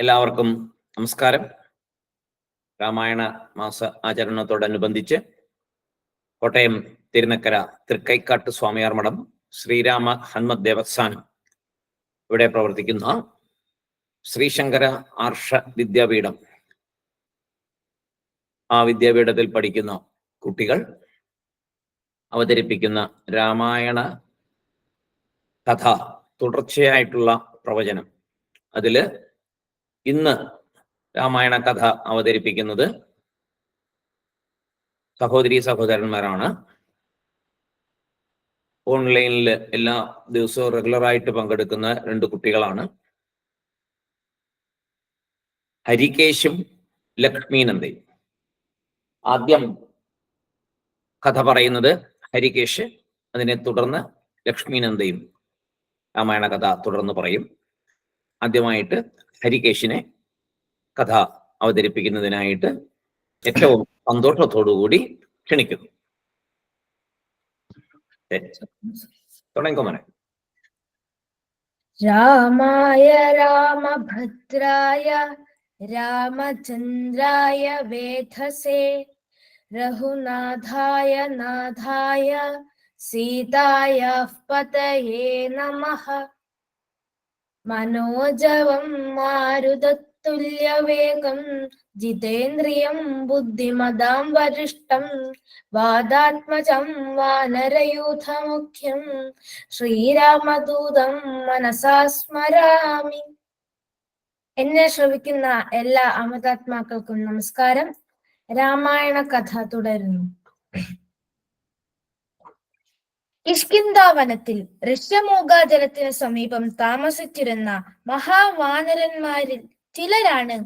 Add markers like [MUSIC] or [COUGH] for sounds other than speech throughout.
എല്ലാവർക്കും നമസ്കാരം. രാമായണ മാസ ആചരണത്തോടനുബന്ധിച്ച് കോട്ടയം തിരുനക്കര തൃക്കൈക്കാട്ട് സ്വാമിയാർ മഠം ശ്രീരാമ ഹനുമത് ദേവസ്ഥാനം ഇവിടെ പ്രവർത്തിക്കുന്ന ശ്രീശങ്കര ആർഷ വിദ്യാപീഠം. ആ വിദ്യാപീഠത്തിൽ പഠിക്കുന്ന കുട്ടികൾ അവതരിപ്പിക്കുന്ന രാമായണ കഥ തുടർച്ചയായിട്ടുള്ള പ്രവചനം. അതിൽ ഇന്ന് രാമായണ കഥ അവതരിപ്പിക്കുന്നത് സഹോദരി സഹോദരന്മാരാണ്. ഓൺലൈനിൽ എല്ലാ ദിവസവും റെഗുലറായിട്ട് പങ്കെടുക്കുന്ന രണ്ട് കുട്ടികളാണ്. ഹരികേശും ലക്ഷ്മീനന്ദയും. ആദ്യം കഥ പറയുന്നത് ഹരികേഷ് അതിനെ തുടർന്ന് ലക്ഷ്മീനന്ദയും. രാമായണ കഥ തുടർന്ന് പറയും. ആദ്യമായിട്ട് ഹരികേശിനെ കഥ അവതരിപ്പിക്കുന്നതിനായിട്ട് ഏറ്റവും സന്തോഷത്തോടുകൂടി ക്ഷണിക്കുന്നു. തുടങ്ങിക്കോ രാമായ രാമഭദ്രായ രാമചന്ദ്രായ വേധസേ രഘുനാഥായ നാഥായ നമഃ മനോജവം മാരുതത്തുല്യവേഗം ജിതേന്ദ്രിയം ബുദ്ധിമതാം വരിഷ്ടം വാദാത്മജം വാനരയൂഥമുഖ്യം ശ്രീരാമദൂതം മനസാ സ്മരാമി എന്നെ ശ്രവിക്കുന്ന എല്ലാ അമൃതാത്മാക്കൾക്കും നമസ്കാരം. രാമായണ കഥ തുടരുന്നു. കിഷ്കിന്താവനത്തിൽ ഋഷ്യമൂകാജലത്തിന് സമീപം താമസിച്ചിരുന്ന മഹാവാനരന്മാരിൽ ചിലരാണ്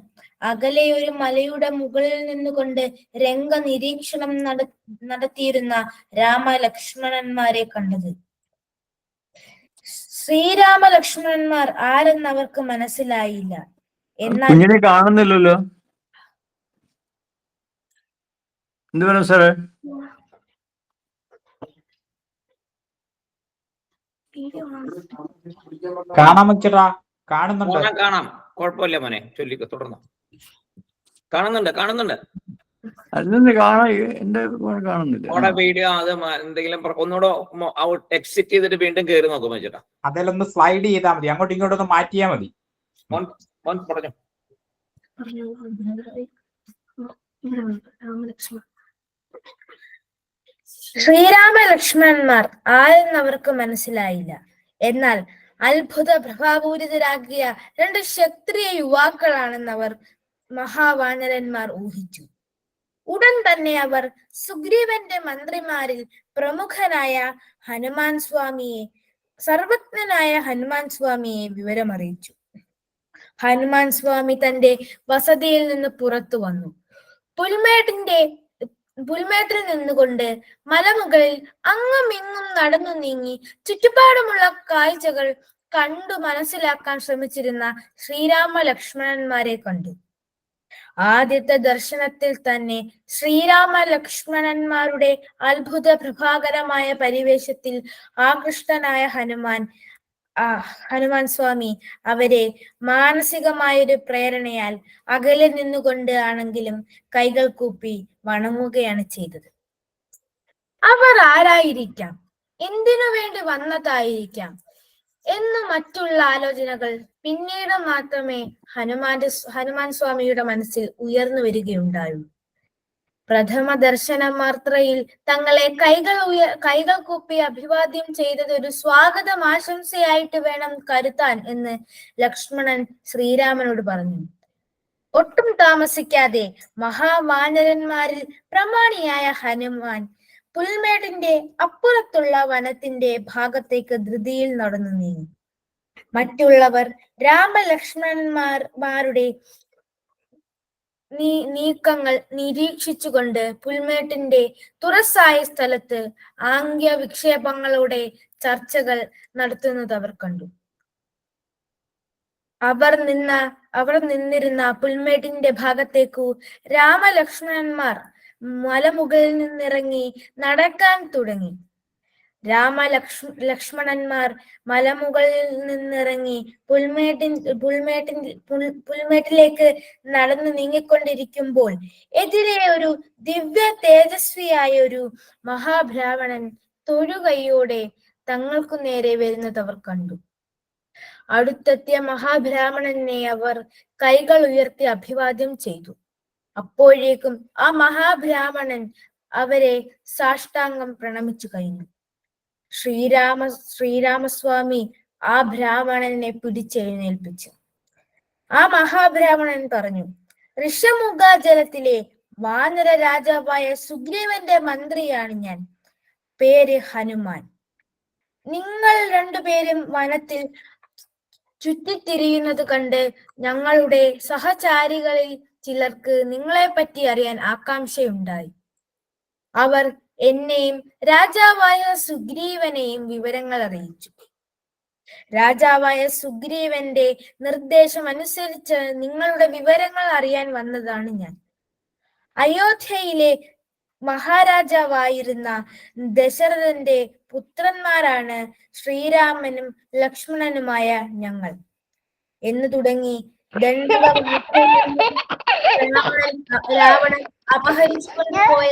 അകലെ ഒരു മലയുടെ മുകളിൽ നിന്നുകൊണ്ട് രംഗ നിരീക്ഷണം നട നടത്തിയിരുന്ന രാമലക്ഷ്മണന്മാരെ കണ്ടത്. ശ്രീരാമലക്ഷ്മണന്മാർ ആരെന്ന് അവർക്ക് മനസ്സിലായില്ല. എന്നാൽ കാണുന്നില്ലല്ലോ. എന്ത് സാറേ? കാണാൻ വെച്ചടാ കാണുന്നുണ്ട്. കാണാം. കുഴപ്പമില്ല മോനെ. ചൊല്ലിക്ക് തുടർന്നു. കാണുന്നുണ്ട് കാണുന്നുണ്ട്. അല്ലെന്ന് കാണാൻ എന്റെ കാണുന്നില്ല. വീഡിയോ അത് മ- എന്തെങ്കിലും ഒന്നുകൂടെ എക്സിറ്റ് ചെയ്തിട്ട് വീണ്ടും കയറി ചേട്ടാ അതിലൊന്ന് സ്ലൈഡ് ചെയ്താ മതി. അങ്ങോട്ടും ഇങ്ങോട്ടും ഒന്ന് മാറ്റിയാ മതി. ശ്രീരാമ ലക്ഷ്മണന്മാർ ആരെന്ന് അവർക്ക് മനസ്സിലായില്ല. എന്നാൽ അത്ഭുത പ്രഭാപൂരിതരാകിയ രണ്ട് ക്ഷത്രിയ യുവാക്കളാണെന്നവർ മഹാവാനരന്മാർ ഊഹിച്ചു. ഉടൻ തന്നെ അവർ സുഗ്രീവന്റെ മന്ത്രിമാരിൽ പ്രമുഖനായ ഹനുമാൻ സ്വാമിയെ സർവജ്ഞനായ ഹനുമാൻ സ്വാമിയെ വിവരമറിയിച്ചു. ഹനുമാൻ സ്വാമി തന്റെ വസതിയിൽ നിന്ന് പുറത്തു വന്നു. പുൽമേട്ടിന്റെ പുൽമേട്ടിൽ നിന്നുകൊണ്ട് മലമുകളിൽ അങ്ങും ഇങ്ങും നടന്നു നീങ്ങി ചുറ്റുപാടുമുള്ള കാഴ്ചകൾ കണ്ടു മനസ്സിലാക്കാൻ ശ്രമിച്ചിരുന്ന ശ്രീരാമ ലക്ഷ്മണന്മാരെ കണ്ടു. ആദ്യത്തെ ദർശനത്തിൽ തന്നെ ശ്രീരാമ ലക്ഷ്മണന്മാരുടെ അത്ഭുത പ്രഭാകരമായ പരിവേശത്തിൽ ആകൃഷ്ടനായ ഹനുമാൻ ആ ഹനുമാൻ സ്വാമി അവരെ മാനസികമായൊരു പ്രേരണയാൽ അകലെ നിന്നുകൊണ്ട് ആണെങ്കിലും കൈകൾ കൂപ്പി വണങ്ങുകയാണ് ചെയ്തത്. അവർ ആരായിരിക്കാം? എന്തിനു വേണ്ടി വന്നതായിരിക്കാം? എന്ന് മറ്റുള്ള ആലോചനകൾ പിന്നീട് മാത്രമേ ഹനുമാന്റെ ഹനുമാൻ സ്വാമിയുടെ മനസ്സിൽ ഉയർന്നു വരികയുണ്ടായുള്ളൂ. പ്രഥമ ദർശന മാത്രയിൽ തങ്ങളെ കൈകൾ ഉയ കൈകൾ കൂപ്പി അഭിവാദ്യം ചെയ്തത് ഒരു സ്വാഗതം ആശംസയായിട്ട് വേണം കരുത്താൻ എന്ന് ലക്ഷ്മണൻ ശ്രീരാമനോട് പറഞ്ഞു. ഒട്ടും താമസിക്കാതെ മഹാവാനരന്മാരിൽ പ്രമാണിയായ ഹനുമാൻ പുൽമേടിന്റെ അപ്പുറത്തുള്ള വനത്തിന്റെ ഭാഗത്തേക്ക് ധൃതിയിൽ നടന്നു നീങ്ങി. മറ്റുള്ളവർ രാമലക്ഷ്മണന്മാരുടെ നീ നീക്കങ്ങൾ നിരീക്ഷിച്ചുകൊണ്ട് പുൽമേട്ടിന്റെ തുറസായ സ്ഥലത്ത് ആംഗ്യ വിക്ഷേപങ്ങളുടെ ചർച്ചകൾ നടത്തുന്നത് അവർ കണ്ടു. അവർ നിന്ന അവർ നിന്നിരുന്ന പുൽമേട്ടിന്റെ ഭാഗത്തേക്കു രാമലക്ഷ്മണന്മാർ മലമുകളിൽ നിന്നിറങ്ങി നടക്കാൻ തുടങ്ങി. രാമ ലക്ഷ്മ ലക്ഷ്മണന്മാർ മലമുകളിൽ നിന്നിറങ്ങി പുൽമേട്ടിൻ പുൽമേട്ടിൻ പുൽ- പുൽമേട്ടിലേക്ക് നടന്നു നീങ്ങിക്കൊണ്ടിരിക്കുമ്പോൾ എതിരെ ഒരു ദിവ്യ തേജസ്വിയായ ഒരു മഹാബ്രാഹ്മണൻ തൊഴുകൈയോടെ തങ്ങൾക്കു നേരെ വരുന്നത് അവർ കണ്ടു. അടുത്തെത്തിയ മഹാബ്രാഹ്മണനെ അവർ കൈകൾ ഉയർത്തി അഭിവാദ്യം ചെയ്തു. അപ്പോഴേക്കും ആ മഹാബ്രാഹ്മണൻ അവരെ സാഷ്ടാംഗം പ്രണമിച്ചു കഴിഞ്ഞു. ശ്രീരാമ ശ്രീരാമസ്വാമി ആ ബ്രാഹ്മണനെ പിടിച്ചെഴുന്നേൽപ്പിച്ചു. ആ മഹാബ്രാഹ്മണൻ പറഞ്ഞു ഋഷമുഖാജലത്തിലെ വാനര രാജാവായ സുഗ്രീവന്റെ മന്ത്രിയാണ് ഞാൻ. പേര് ഹനുമാൻ. നിങ്ങൾ രണ്ടുപേരും വനത്തിൽ ചുറ്റിത്തിരിയുന്നത് കണ്ട് ഞങ്ങളുടെ സഹചാരികളിൽ ചിലർക്ക് നിങ്ങളെ പറ്റി അറിയാൻ ആകാംക്ഷയുണ്ടായി. അവർ എന്നെയും രാജാവായ സുഗ്രീവനെയും വിവരങ്ങൾ അറിയിച്ചു. രാജാവായ സുഗ്രീവന്റെ നിർദ്ദേശം അനുസരിച്ച് നിങ്ങളുടെ വിവരങ്ങൾ അറിയാൻ വന്നതാണ് ഞാൻ. അയോധ്യയിലെ മഹാരാജാവായിരുന്ന ദശരഥന്റെ പുത്രന്മാരാണ് ശ്രീരാമനും ലക്ഷ്മണനുമായ ഞങ്ങൾ. എന്ന് തുടങ്ങി. ദണ്ഡവം രാവണൻ രാവണൻ അപഹരിച്ചുകൊണ്ടുപോയ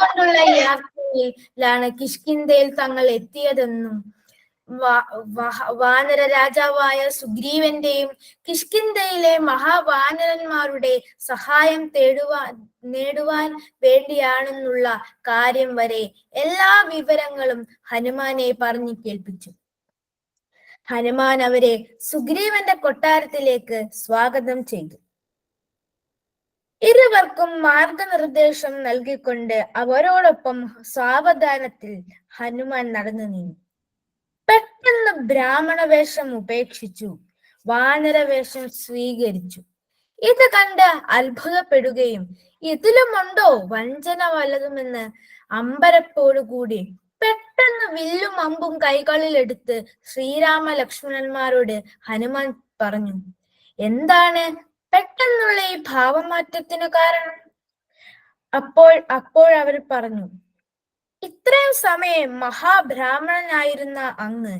കൊണ്ടുള്ള യാത്രയിലാണ് കിഷ്കിന്ധയിൽ തങ്ങൾ എത്തിയതെന്നും വാനര രാജാവായ സുഗ്രീവന്റെയും കിഷ്കിന്ധയിലെ മഹാവാനരന്മാരുടെ സഹായം തേടുവാൻ നേടുവാൻ വേണ്ടിയാണെന്നുള്ള കാര്യം വരെ എല്ലാ വിവരങ്ങളും ഹനുമാനെ പറഞ്ഞു കേൾപ്പിച്ചു. ഹനുമാൻ അവരെ സുഗ്രീവന്റെ കൊട്ടാരത്തിലേക്ക് സ്വാഗതം ചെയ്തു. ഇരുവർക്കും മാർഗനിർദ്ദേശം നൽകിക്കൊണ്ട് അവരോടൊപ്പം സാവധാനത്തിൽ ഹനുമാൻ നടന്നു നീങ്ങി. പെട്ടെന്ന് ബ്രാഹ്മണ വേഷം ഉപേക്ഷിച്ചു. വാനരവേഷം സ്വീകരിച്ചു. ഇത് കണ്ട് അത്ഭുതപ്പെടുകയും ഇതിലുമുണ്ടോ വഞ്ചന വല്ലതുമെന്ന് അമ്പരപ്പോടുകൂടി പെട്ടെന്ന് വില്ലും അമ്പും കൈകളിൽ എടുത്ത് ശ്രീരാമ ലക്ഷ്മണന്മാരോട് ഹനുമാൻ പറഞ്ഞു എന്താണ് പെട്ടെന്നുള്ള ഈ ഭാവമാറ്റത്തിന് കാരണം? അപ്പോൾ അപ്പോൾ അവർ പറഞ്ഞു ഇത്രയും സമയം മഹാബ്രാഹ്മണനായിരുന്ന അങ്ങ്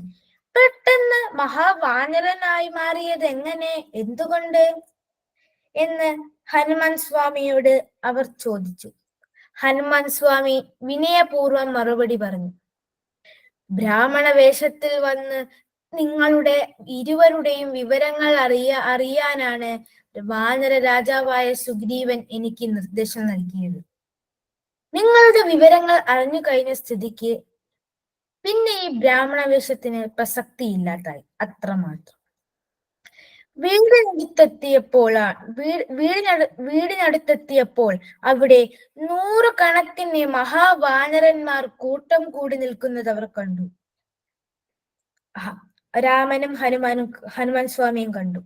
പെട്ടെന്ന് മഹാവാനരനായി മാറിയത് എങ്ങനെ? എന്തുകൊണ്ട്? എന്ന് ഹനുമാൻ സ്വാമിയോട് അവർ ചോദിച്ചു. ഹനുമാൻ സ്വാമി വിനയപൂർവം മറുപടി പറഞ്ഞു ബ്രാഹ്മണ വേഷത്തിൽ വന്ന് നിങ്ങളുടെ ഇരുവരുടെയും വിവരങ്ങൾ അറിയ അറിയാനാണ് വാനര രാജാവായ സുഗ്രീവൻ എനിക്ക് നിർദ്ദേശം നൽകിയത്. നിങ്ങളുടെ വിവരങ്ങൾ അറിഞ്ഞു കഴിഞ്ഞ സ്ഥിതിക്ക് പിന്നെ ഈ ബ്രാഹ്മണ വേഷത്തിന് പ്രസക്തിയില്ലാതായി. അത്രമാത്രം വീടിനടുത്തെത്തിയപ്പോൾ വീട് വീടിനടു വീടിനടുത്തെത്തിയപ്പോൾ അവിടെ നൂറുകണക്കിന് മഹാവാനരന്മാർ കൂട്ടം കൂടി നിൽക്കുന്നത് അവർ കണ്ടു. രാമനും ഹനുമാനും ഹനുമാൻ സ്വാമിയും കണ്ടു.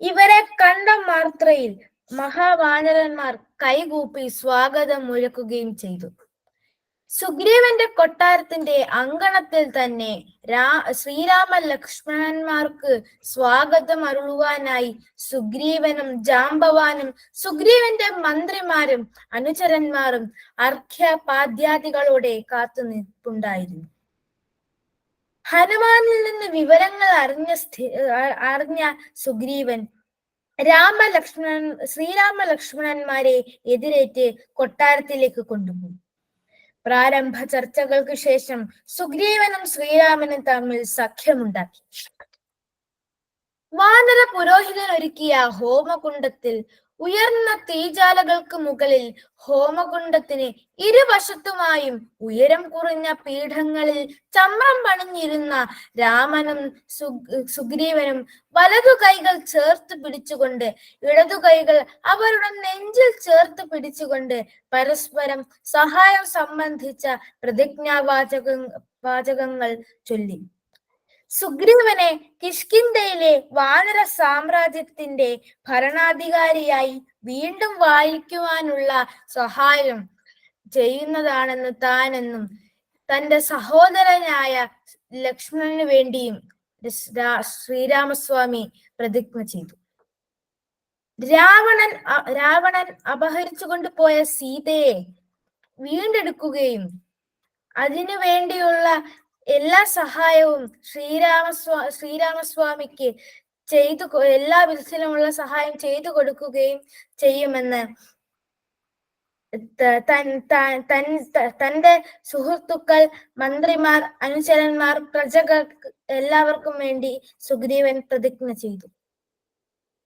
ഇവരെ കണ്ട മാത്രയിൽ മഹാവാനരന്മാർ കൈകൂപ്പി സ്വാഗതം മുഴക്കുകയും ചെയ്തു. സുഗ്രീവന്റെ കൊട്ടാരത്തിന്റെ അങ്കണത്തിൽ തന്നെ രാ ശ്രീരാമ ലക്ഷ്മണന്മാർക്ക് സ്വാഗതം അരുളുവാനായി സുഗ്രീവനും ജാംബവാനും സുഗ്രീവന്റെ മന്ത്രിമാരും അനുചരന്മാരും അർഘ്യപാദ്യാദികളോടെ കാത്തു നിൽപ്പുണ്ടായിരുന്നു ഹനുമാനിൽ നിന്ന് വിവരങ്ങൾ അറിഞ്ഞ അറിഞ്ഞ സുഗ്രീവൻ രാമലക്ഷ്മണൻ ശ്രീരാമ ലക്ഷ്മണന്മാരെ എതിരേറ്റ് കൊട്ടാരത്തിലേക്ക് കൊണ്ടുപോയി പ്രാരംഭ ചർച്ചകൾക്ക് ശേഷം സുഗ്രീവനും ശ്രീരാമനും തമ്മിൽ സഖ്യമുണ്ടാക്കി. വാനര പുരോഹിതൻ ഒരുക്കിയ ഹോമകുണ്ടത്തിൽ ഉയർന്ന തീജാലകൾക്ക് മുകളിൽ ഹോമകുണ്ടത്തിന് ഇരുവശത്തുമായും ഉയരം കുറഞ്ഞ പീഠങ്ങളിൽ ചമ്രം പണിഞ്ഞിരുന്ന രാമനും സുഗ്രീവനും വലതു കൈകൾ ചേർത്ത് പിടിച്ചുകൊണ്ട് ഇടതു കൈകൾ അവരുടെ നെഞ്ചിൽ ചേർത്ത് പിടിച്ചുകൊണ്ട് പരസ്പരം സഹായം സംബന്ധിച്ച പ്രതിജ്ഞാവാചക വാചകങ്ങൾ ചൊല്ലി. സുഗ്രീവനെ കിഷ്കിന്ധയിലെ വാനര സാമ്രാജ്യത്തിന്റെ ഭരണാധികാരിയായി വീണ്ടും വായിക്കുവാനുള്ള സഹായം ചെയ്യുന്നതാണെന്ന് താനെന്നും തന്റെ സഹോദരനായ ലക്ഷ്മണന് വേണ്ടിയും ശ്രീരാമസ്വാമി പ്രതിജ്ഞ ചെയ്തു. രാവണൻ രാവണൻ അപഹരിച്ചു കൊണ്ടുപോയ സീതയെ വീണ്ടെടുക്കുകയും അതിനു വേണ്ടിയുള്ള എല്ലാ സഹായവും ശ്രീരാമസ്വാ ശ്രീരാമസ്വാമിക്ക് ചെയ്തു എല്ലാ വിധത്തിലുമുള്ള സഹായം ചെയ്തു കൊടുക്കുകയും ചെയ്യുമെന്ന് തന്റെ സുഹൃത്തുക്കൾ മന്ത്രിമാർ അനുചരന്മാർ പ്രജകൾ എല്ലാവർക്കും വേണ്ടി സുഗ്രീവൻ പ്രതിജ്ഞ ചെയ്തു.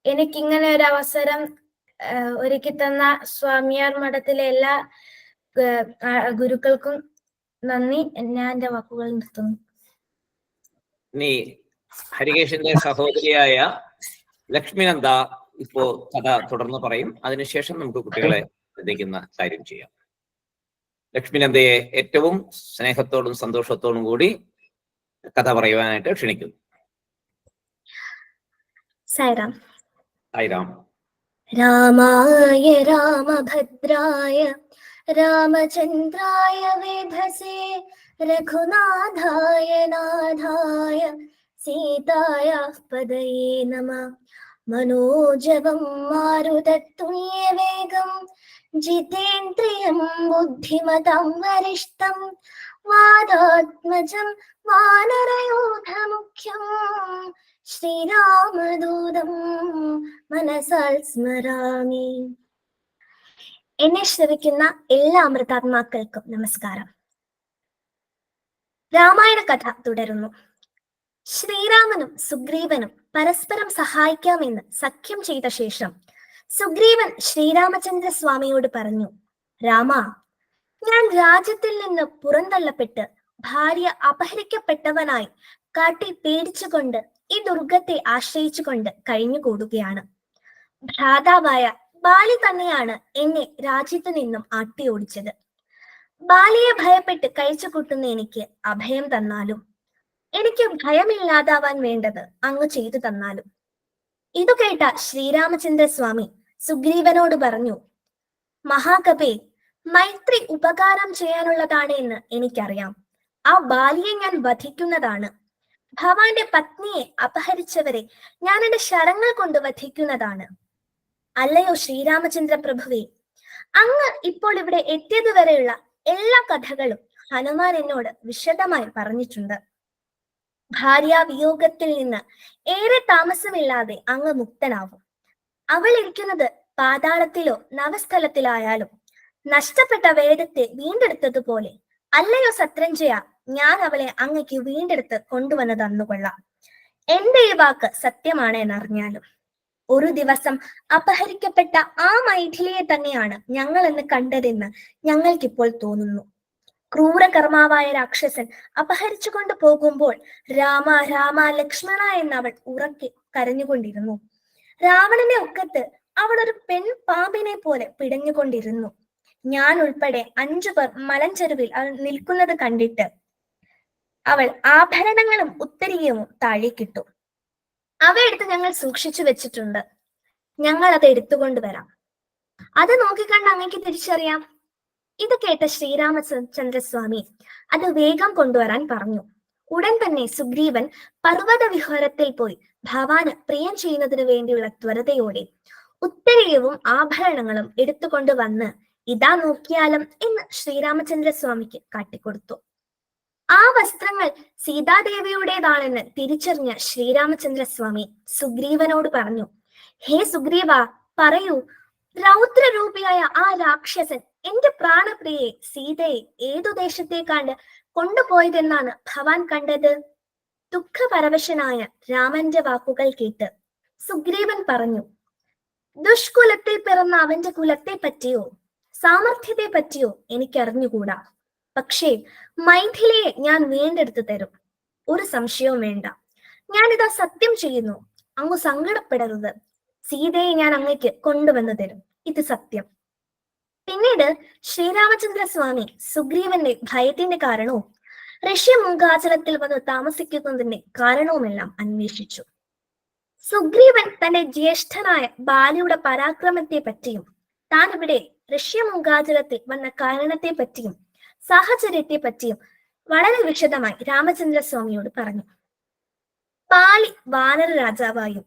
എനിക്കിങ്ങനെ ഒരു അവസരം ഒരുക്കി തന്ന സ്വാമിയാർ മഠത്തിലെ എല്ലാ ഗുരുക്കൾക്കും നന്ദി. ഞാൻ എന്റെ വാക്കുകൾ നിർത്തുന്നു. നീ ഹരികേഷിന്റെ സഹോദരിയായ ലക്ഷ്മിനന്ദ ഇപ്പോ കഥ തുടർന്ന് പറയും. അതിനുശേഷം നമുക്ക് കുട്ടികളെ ശ്രദ്ധിക്കുന്ന കാര്യം ചെയ്യാം. ലക്ഷ്മിനന്ദയെ ഏറ്റവും സ്നേഹത്തോടും സന്തോഷത്തോടും കൂടി കഥ പറയുവാനായിട്ട് ക്ഷണിക്കുന്നു. സായിറാം. സായിറാം. രാമായ രാമഭദ്രായ രാമചന്ദ്രായ വേധസേ രഘുനാഥായ നാഥായ സീതായ പദയേ നമ. മനോജവം മാരുതത്തുല്യവേഗം ജിതേന്ദ്രിയം ബുദ്ധിമതാം വരിഷ്ഠം വാദാത്മജം വാനരയോധമുഖ്യം. ശ്രീരാമദൂതം മനസാൽ സ്മരാമി. എന്നെ ശ്രവിക്കുന്ന എല്ലാ അമൃതാത്മാക്കൾക്കും നമസ്കാരം. രാമായണ കഥ തുടരുന്നു. ശ്രീരാമനും സുഗ്രീവനും പരസ്പരം സഹായിക്കാമെന്ന് സഖ്യം ചെയ്ത ശേഷം സുഗ്രീവൻ ശ്രീരാമചന്ദ്ര സ്വാമിയോട് പറഞ്ഞു രാമ ഞാൻ രാജ്യത്തിൽ നിന്ന് പുറന്തള്ളപ്പെട്ട് ഭാര്യ അപഹരിക്കപ്പെട്ടവനായി കാട്ടി പേടിച്ചുകൊണ്ട് ഈ ദുർഗത്തെ ആശ്രയിച്ചുകൊണ്ട് കഴിഞ്ഞുകൂടുകയാണ്. ഭ്രാതാവായ ബാലി തന്നെയാണ് എന്നെ രാജ്യത്തു നിന്നും ആട്ടിയോടിച്ചത് ബാലിയെ ഭയപ്പെട്ട് കഴിച്ചു കൂട്ടുന്ന എനിക്ക് അഭയം തന്നാലും എനിക്ക് ഭയമില്ലാതാവാൻ വേണ്ടത് അങ്ങ് ചെയ്തു തന്നാലും. ഇതു കേട്ട ശ്രീരാമചന്ദ്ര സ്വാമി സുഗ്രീവനോട് പറഞ്ഞു മഹാകവി മൈത്രി ഉപകാരം ചെയ്യാനുള്ളതാണ് എന്ന് എനിക്കറിയാം. ആ ബാലിയെ ഞാൻ വധിക്കുന്നതാണ്. ഭവാന്റെ പത്നിയെ അപഹരിച്ചവരെ ഞാൻ എന്റെ ശരങ്ങൾ കൊണ്ട് വധിക്കുന്നതാണ്. അല്ലയോ ശ്രീരാമചന്ദ്ര പ്രഭുവേ അങ്ങ് ഇപ്പോൾ ഇവിടെ എത്തിയതുവരെയുള്ള എല്ലാ കഥകളും ഹനുമാൻ എന്നോട് വിശദമായി പറഞ്ഞിട്ടുണ്ട്. ഭാര്യാവിയോഗത്തിൽ നിന്ന് ഏറെ താമസമില്ലാതെ അങ്ങ് മുക്തനാവും. അവൾ ഇരിക്കുന്നത് പാതാളത്തിലോ നവസ്ഥലത്തിലായാലും നഷ്ടപ്പെട്ട വേദത്തെ വീണ്ടെടുത്തതുപോലെ അല്ലയോ സത്രഞ്ജയ ഞാൻ അവളെ അങ്ങയ്ക്ക് വീണ്ടെടുത്ത് കൊണ്ടുവന്ന് തന്നുകൊള്ളാം എന്റെ ഈ വാക്ക് സത്യമാണ് എന്നറിഞ്ഞാലും ഒരു ദിവസം അപഹരിക്കപ്പെട്ട ആ മൈഥിലിയെ തന്നെയാണ് ഞങ്ങൾ എന്ന് കണ്ടതെന്ന് ഞങ്ങൾക്കിപ്പോൾ തോന്നുന്നു. ക്രൂരകർമാവായ രാക്ഷസൻ അപഹരിച്ചുകൊണ്ട് പോകുമ്പോൾ രാമ രാമ ലക്ഷ്മണ എന്നവൾ ഉറക്കെ കരഞ്ഞുകൊണ്ടിരുന്നു. രാവണന്റെ ഒക്കത്ത് അവൾ ഒരു പെൺ പാമ്പിനെ പോലെ പിടഞ്ഞുകൊണ്ടിരുന്നു. ഞാൻ ഉൾപ്പെടെ അഞ്ചു പേർ മലഞ്ചെരുവിൽ അവൾ നിൽക്കുന്നത് കണ്ടിട്ട് അവൾ ആഭരണങ്ങളും ഉത്തരീയവും താഴേക്കിട്ടു. അവ എടുത്ത് ഞങ്ങൾ സൂക്ഷിച്ചു വെച്ചിട്ടുണ്ട്. ഞങ്ങൾ അത് എടുത്തുകൊണ്ട് വരാം. അത് നോക്കിക്കണ്ട് അങ്ങേക്ക് തിരിച്ചറിയാം. ഇത് കേട്ട ശ്രീരാമചന്ദ്രസ്വാമി അത് വേഗം കൊണ്ടുവരാൻ പറഞ്ഞു. ഉടൻ തന്നെ സുഗ്രീവൻ പർവത വിഹാരത്തിൽ പോയി ഭവാന് പ്രിയം ചെയ്യുന്നതിന് വേണ്ടിയുള്ള ത്വരതയോടെ ഉത്തരീയവും ആഭരണങ്ങളും എടുത്തുകൊണ്ട് വന്ന് ഇതാ നോക്കിയാലും എന്ന് ശ്രീരാമചന്ദ്രസ്വാമിക്ക് കാട്ടിക്കൊടുത്തു. ആ വസ്ത്രങ്ങൾ സീതാദേവിയുടേതാണെന്ന് തിരിച്ചറിഞ്ഞ ശ്രീരാമചന്ദ്രസ്വാമി സുഗ്രീവനോട് പറഞ്ഞു ഹേ സുഗ്രീവ പറയൂ രൗദ്രരൂപിയായ ആ രാക്ഷസൻ എന്റെ പ്രാണപ്രിയെ സീതയെ ഏതു ദേശത്തേക്കാണ്ട് കൊണ്ടുപോയതെന്നാണ് ഭവാൻ കണ്ടത്? ദുഃഖപരവശനായ രാമന്റെ വാക്കുകൾ കേട്ട് സുഗ്രീവൻ പറഞ്ഞു ദുഷ്കുലത്തിൽ പിറന്ന അവന്റെ കുലത്തെ പറ്റിയോ സാമർഥ്യത്തെ പറ്റിയോ എനിക്കറിഞ്ഞുകൂടാ. പക്ഷേ മൈഥിലിയെ ഞാൻ വീണ്ടെടുത്ത് തരും. ഒരു സംശയവും വേണ്ട. ഞാനിതാ സത്യം ചെയ്യുന്നു. അങ്ങ് സങ്കടപ്പെടരുത്. സീതയെ ഞാൻ അങ്ങയ്ക്ക് കൊണ്ടുവന്നു തരും. ഇത് സത്യം. പിന്നീട് ശ്രീരാമചന്ദ്ര സ്വാമി സുഗ്രീവന്റെ ഭയത്തിന്റെ കാരണവും റഷ്യ മുഖാചലത്തിൽ വന്ന് താമസിക്കുന്നതിന്റെ കാരണവുമെല്ലാം അന്വേഷിച്ചു. സുഗ്രീവൻ തന്റെ ജ്യേഷ്ഠനായ ബാലിയുടെ പരാക്രമത്തെ പറ്റിയും താൻ ഇവിടെ റഷ്യ മുഖാചലത്തിൽ വന്ന കാരണത്തെ പറ്റിയും സാഹചര്യത്തെ പറ്റിയും വളരെ വിശദമായി രാമചന്ദ്ര സ്വാമിയോട് പറഞ്ഞു. പാലി വാനര രാജാവായും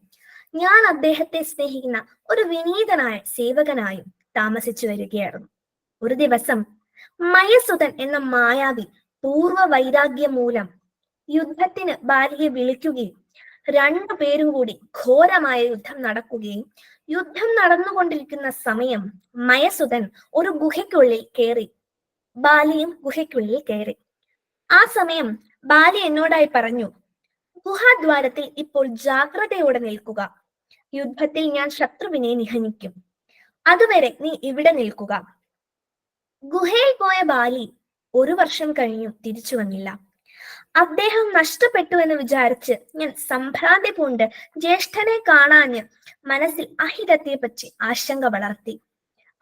ഞാൻ അദ്ദേഹത്തെ സ്നേഹിക്കുന്ന ഒരു വിനീതനായ സേവകനായും താമസിച്ചു വരികയായിരുന്നു. ഒരു ദിവസം മയസുതൻ എന്ന മായാവി പൂർവ വൈരാഗ്യം മൂലം യുദ്ധത്തിന് ഭാര്യയെ വിളിക്കുകയും രണ്ടു പേരും കൂടി ഘോരമായ യുദ്ധം നടക്കുകയും യുദ്ധം നടന്നുകൊണ്ടിരിക്കുന്ന സമയം മയസുതൻ ഒരു ഗുഹയ്ക്കുള്ളിൽ കയറി ബാലിയും ഗുഹയ്ക്കുള്ളിൽ കയറി. ആ സമയം ബാലി എന്നോടായി പറഞ്ഞു ഗുഹാദ്വാരത്തിൽ ഇപ്പോൾ ജാഗ്രതയോടെ നിൽക്കുക. യുദ്ധത്തിൽ ഞാൻ ശത്രുവിനെ നിഹനിക്കും. അതുവരെ നീ ഇവിടെ നിൽക്കുക. ഗുഹയിൽ പോയ ബാലി ഒരു വർഷം കഴിഞ്ഞു തിരിച്ചു വന്നില്ല. അദ്ദേഹം നഷ്ടപ്പെട്ടു എന്ന് വിചാരിച്ച് ഞാൻ സംഭ്രാന്തി പൂണ്ട് ജ്യേഷ്ഠനെ കാണാന് മനസ്സിൽ അഹിതത്തെ പറ്റി ആശങ്ക വളർത്തി.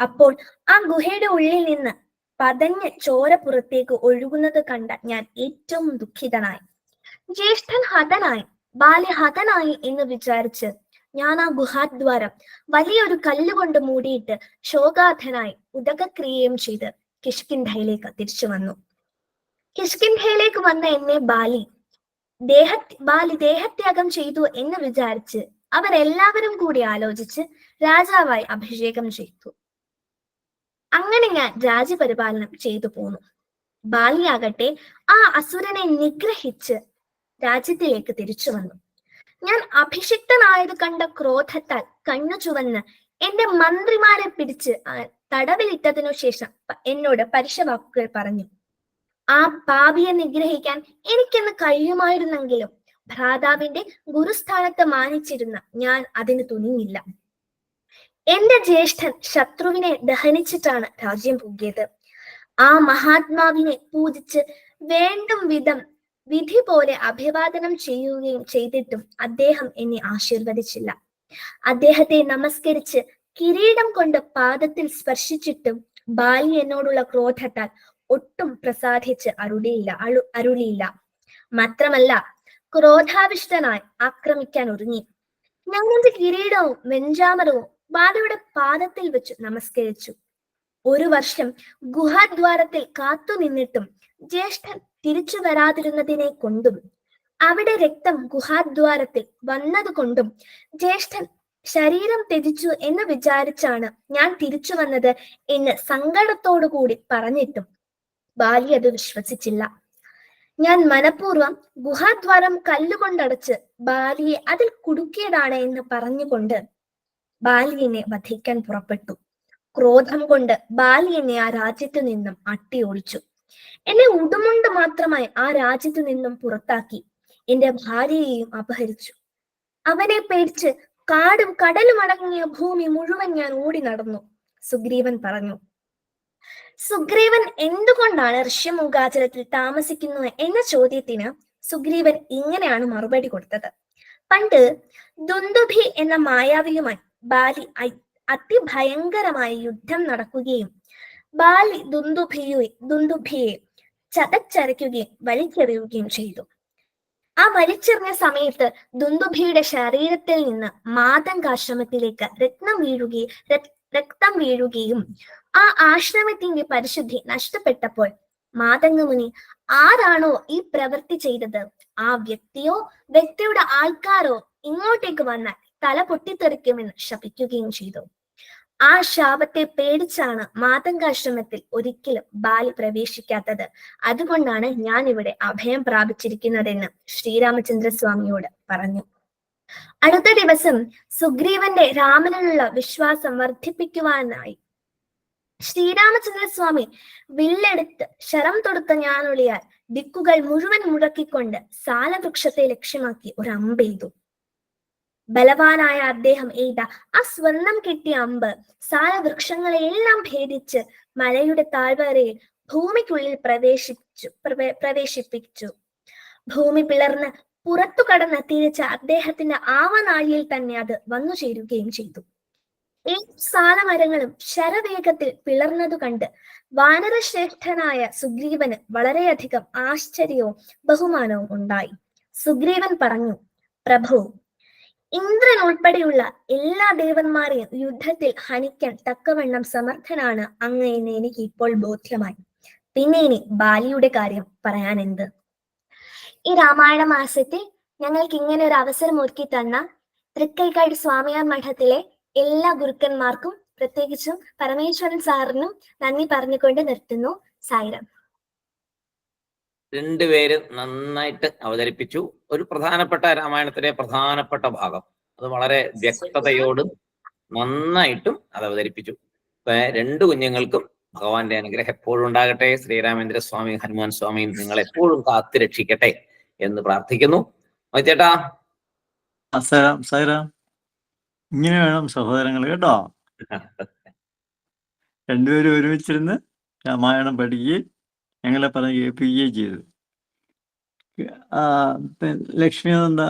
അപ്പോൾ ആ ഗുഹയുടെ ഉള്ളിൽ നിന്ന് പതഞ്ഞ് ചോര പുറത്തേക്ക് ഒഴുകുന്നത് കണ്ട ഞാൻ ഏറ്റവും ദുഃഖിതനായി. ജ്യേഷ്ഠൻ ഹതനായി ബാല്യ ഹതനായി എന്ന് വിചാരിച്ച് ഞാൻ ആ ഗുഹാദ്വാരം വലിയൊരു കല്ലുകൊണ്ട് മൂടിയിട്ട് ശോകാധനായി ഉദകക്രിയയും ചെയ്ത് കിഷ്കിന്ധയിലേക്ക് തിരിച്ചു വന്നു. കിഷ്കിന്ധയിലേക്ക് വന്ന എന്നെ ബാലി ദേഹ ബാലി ദേഹത്യാഗം ചെയ്തു എന്ന് വിചാരിച്ച് അവരെല്ലാവരും കൂടി ആലോചിച്ച് രാജാവായി അഭിഷേകം ചെയ്തു. അങ്ങനെ ഞാൻ രാജ്യപരിപാലനം ചെയ്തു പോന്നു. ബാലിയാകട്ടെ ആ അസുരനെ നിഗ്രഹിച്ച് രാജ്യത്തിലേക്ക് തിരിച്ചു വന്നു. ഞാൻ അഭിഷിക്തനായത് കണ്ട ക്രോധത്താൽ കണ്ണു ചുവന്ന് എന്റെ മന്ത്രിമാരെ പിടിച്ച് തടവിലിട്ടതിനു ശേഷം എന്നോട് പരിശവാക്കുകൾ പറഞ്ഞു ആ പാപിയെ നിഗ്രഹിക്കാൻ എനിക്കെന്ന് കഴിയുമായിരുന്നെങ്കിലും ഭ്രാതാവിന്റെ ഗുരുസ്ഥാനത്ത് മാനിച്ചിരുന്ന ഞാൻ അതിന് തുനിഞ്ഞില്ല. എന്റെ ജ്യേഷ്ഠൻ ശത്രുവിനെ ദഹനിച്ചിട്ടാണ് രാജ്യം പൂകിയത് ആ മഹാത്മാവിനെ പൂജിച്ച് വേണ്ടും വിധം വിധി പോലെ അഭിവാദനം ചെയ്യുകയും ചെയ്തിട്ടും അദ്ദേഹം എന്നെ ആശീർവദിച്ചില്ല. അദ്ദേഹത്തെ നമസ്കരിച്ച് കിരീടം കൊണ്ട് പാദത്തിൽ സ്പർശിച്ചിട്ടും ബാലി എന്നോടുള്ള ക്രോധത്താൽ ഒട്ടും പ്രസാദിച്ച് അരുളിയില്ല അളു അരുളിയില്ല. മാത്രമല്ല ക്രോധാവിഷ്ടനായി ആക്രമിക്കാൻ ഒരുങ്ങി. ഞങ്ങളുടെ കിരീടവും വെഞ്ചാമരവും ബാലയുടെ പാദത്തിൽ വെച്ച് നമസ്കരിച്ചു. ഒരു വർഷം ഗുഹാദ്വാരത്തിൽ കാത്തുനിന്നിട്ടും ജ്യേഷ്ഠൻ തിരിച്ചു വരാതിരുന്നതിനെ കൊണ്ടും അവിടെ രക്തം ഗുഹാദ്വാരത്തിൽ വന്നതുകൊണ്ടും ജ്യേഷ്ഠൻ ശരീരം ത്യജിച്ചു എന്ന് വിചാരിച്ചാണ് ഞാൻ തിരിച്ചു വന്നത് എന്ന് സങ്കടത്തോടു കൂടി പറഞ്ഞിട്ടും ബാലി അത് വിശ്വസിച്ചില്ല. ഞാൻ മനഃപൂർവം ഗുഹാദ്വാരം കല്ലുകൊണ്ടടച്ച് ബാലിയെ അതിൽ കുടുക്കിയതാണ് എന്ന് പറഞ്ഞുകൊണ്ട് ബാലിയെ വധിക്കാൻ പുറപ്പെട്ടു. ക്രോധം കൊണ്ട് ബാലി എന്നെ ആ രാജ്യത്തു നിന്നും അട്ടി ഓടിച്ചു എന്നെ ഉടുമുണ്ട് മാത്രമായി ആ രാജ്യത്തു നിന്നും പുറത്താക്കി. എന്റെ ഭാര്യയെയും അപഹരിച്ചു. അവനെ പേടിച്ച് കാടും കടലും അടങ്ങിയ ഭൂമി മുഴുവൻ ഞാൻ ഓടി നടന്നു സുഗ്രീവൻ പറഞ്ഞു. സുഗ്രീവൻ എന്തുകൊണ്ടാണ് ഋഷ്യമുഖാചലത്തിൽ താമസിക്കുന്നത് എന്ന ചോദ്യത്തിന് സുഗ്രീവൻ ഇങ്ങനെയാണ് മറുപടി കൊടുത്തത്. പണ്ട് ദുന്ദുഭി എന്ന മായാവിയുമായി ബാലി അതിഭയങ്കരമായ യുദ്ധം നടക്കുകയും ബാലി ദുന്ദുഭിയെ ദുന്ദുഭിയെ ചതച്ചരയ്ക്കുകയും വലിച്ചെറിയുകയും ചെയ്തു. ആ വലിച്ചെറിഞ്ഞ സമയത്ത് ദുന്ദുഭിയുടെ ശരീരത്തിൽ നിന്ന് മാതങ്കാശ്രമത്തിലേക്ക് രത്നം വീഴുകയും രക്തം വീഴുകയും ആ ആശ്രമത്തിന്റെ പരിശുദ്ധി നഷ്ടപ്പെട്ടപ്പോൾ മാതംഗമുനി ആരാണോ ഈ പ്രവൃത്തി ചെയ്തത്? ആ വ്യക്തിയോ വ്യക്തിയുടെ ആൾക്കാരോ ഇങ്ങോട്ടേക്ക് വന്നാൽ തല പൊട്ടിത്തെറിക്കുമെന്ന് ശപിക്കുകയും ചെയ്തു. ആ ശാപത്തെ പേടിച്ചാണ് മാതങ്കാശ്രമത്തിൽ ഒരിക്കലും ബാലി പ്രവേശിക്കാത്തത്. അതുകൊണ്ടാണ് ഞാൻ ഇവിടെ അഭയം പ്രാപിച്ചിരിക്കുന്നതെന്ന് ശ്രീരാമചന്ദ്ര സ്വാമിയോട് പറഞ്ഞു. അടുത്ത ദിവസം സുഗ്രീവന്റെ രാമനിലുള്ള വിശ്വാസം വർദ്ധിപ്പിക്കുവാനായി ശ്രീരാമചന്ദ്രസ്വാമി വില്ലെടുത്ത് ശരം തൊടുത്ത ഞാനൊളിയാൽ ദിക്കുകൾ മുഴുവൻ മുടക്കിക്കൊണ്ട് സാലവൃക്ഷത്തെ ലക്ഷ്യമാക്കി ഒരു അമ്പെയ്തു ബലവാനായ അദ്ദേഹം എയ്ത ആ സ്വർണം കിട്ടിയ അമ്പ് സാലവൃക്ഷങ്ങളെ എല്ലാം ഭേദിച്ച് മലയുടെ താഴ്വരയിൽ ഭൂമിക്കുള്ളിൽ പ്രവേശിച്ചു പ്രവേ- പ്രവേശിപ്പിച്ചു. ഭൂമി പിളർന്ന് പുറത്തു കടന്ന് തിരിച്ച അദ്ദേഹത്തിന്റെ ആവനാഴിയിൽ തന്നെ അത് വന്നു ചേരുകയും ചെയ്തു. ഈ സാലമരങ്ങളും ശരവേഗത്തിൽ പിളർന്നതു കണ്ട് വാനരശ്രേഷ്ഠനായ സുഗ്രീവന് വളരെയധികം ആശ്ചര്യവും ബഹുമാനവും ഉണ്ടായി. സുഗ്രീവൻ പറഞ്ഞു പ്രഭു ഇന്ദ്രൻ ഉൾപ്പെടെയുള്ള എല്ലാ ദേവന്മാരെയും യുദ്ധത്തിൽ ഹനിക്കാൻ തക്കവണ്ണം സമർത്ഥനാണ് അങ്ങ് എന്ന് എനിക്ക് ഇപ്പോൾ ബോധ്യമായി. പിന്നെ ഇനി ബാലിയുടെ കാര്യം പറയാൻ എന്ത് ഈ രാമായണ മാസത്തിൽ ഞങ്ങൾക്ക് ഇങ്ങനെ ഒരു അവസരം ഒരുക്കി തന്ന തൃക്കൈക്കാട് സ്വാമിയാർ മഠത്തിലെ എല്ലാ ഗുരുക്കന്മാർക്കും പ്രത്യേകിച്ചും പരമേശ്വരൻ സാറിനും നന്ദി പറഞ്ഞുകൊണ്ട് നിർത്തുന്നു. സായിരം രണ്ടുപേരും നന്നായിട്ട് അവതരിപ്പിച്ചു. ഒരു പ്രധാനപ്പെട്ട രാമായണത്തിലെ പ്രധാനപ്പെട്ട ഭാഗം. അത് വളരെ വ്യക്തതയോടും നന്നായിട്ടും അത് അവതരിപ്പിച്ചു. രണ്ടു കുഞ്ഞുങ്ങൾക്കും ഭഗവാന്റെ അനുഗ്രഹം എപ്പോഴും ഉണ്ടാകട്ടെ. ശ്രീരാമേന്ദ്ര സ്വാമി ഹനുമാൻ സ്വാമിയും നിങ്ങൾ എപ്പോഴും കാത്തു രക്ഷിക്കട്ടെ എന്ന് പ്രാർത്ഥിക്കുന്നു. ചേട്ടാ സൈറാം. ഇങ്ങനെ വേണം സഹോദരങ്ങൾ കേട്ടോ. [LAUGHS] രണ്ടുപേരും ഒരുമിച്ചിരുന്ന് രാമായണം പഠിക്കുകയും ഞങ്ങളെ പറഞ്ഞ് കേൾപ്പിക്കുകയും ചെയ്തു. ലക്ഷ്മിനന്ദ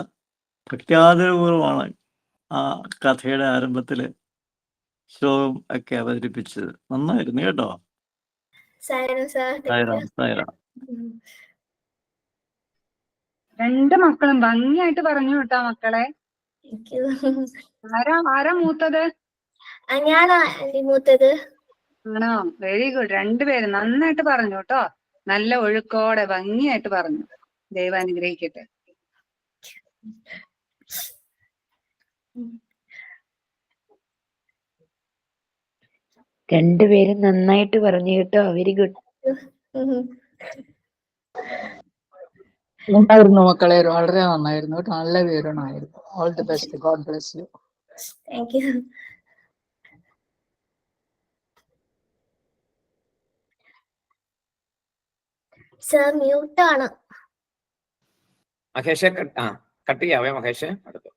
ഭക്ത്യാദരപൂർവമാണ് ആ കഥയുടെ ആരംഭത്തിൽ ശ്ലോകം ഒക്കെ അവതരിപ്പിച്ചത്. നന്നായിരുന്നു കേട്ടോ? രണ്ട് മക്കളും ഭംഗിയായിട്ട് പറഞ്ഞു കേട്ടോ മക്കളെ. ആരാ ആരാ മൂത്തത്? ഞാനാ മൂത്തത് ആണോ? വെരി ഗുഡ് രണ്ടുപേരും നന്നായിട്ട് പറഞ്ഞു കേട്ടോ. നല്ല ഒഴുക്കോടെ ഭംഗിയായിട്ട് പറഞ്ഞു. ദൈവം അനുഗ്രഹിക്കട്ടെ. രണ്ടുപേരും നന്നായിട്ട് പറഞ്ഞു കേട്ടോ. വെരി ഗുഡ് നന്നായിരുന്നു മക്കളെ. വളരെ നന്നായിരുന്നു കേട്ടോ. നല്ല വിവരണമായിരുന്നു. All the best god bless you thank you sir mute ആണ്. മഹേഷ് ആ കട്ട് ചെയ്യാവേ മഹേഷ് അടുത്ത്.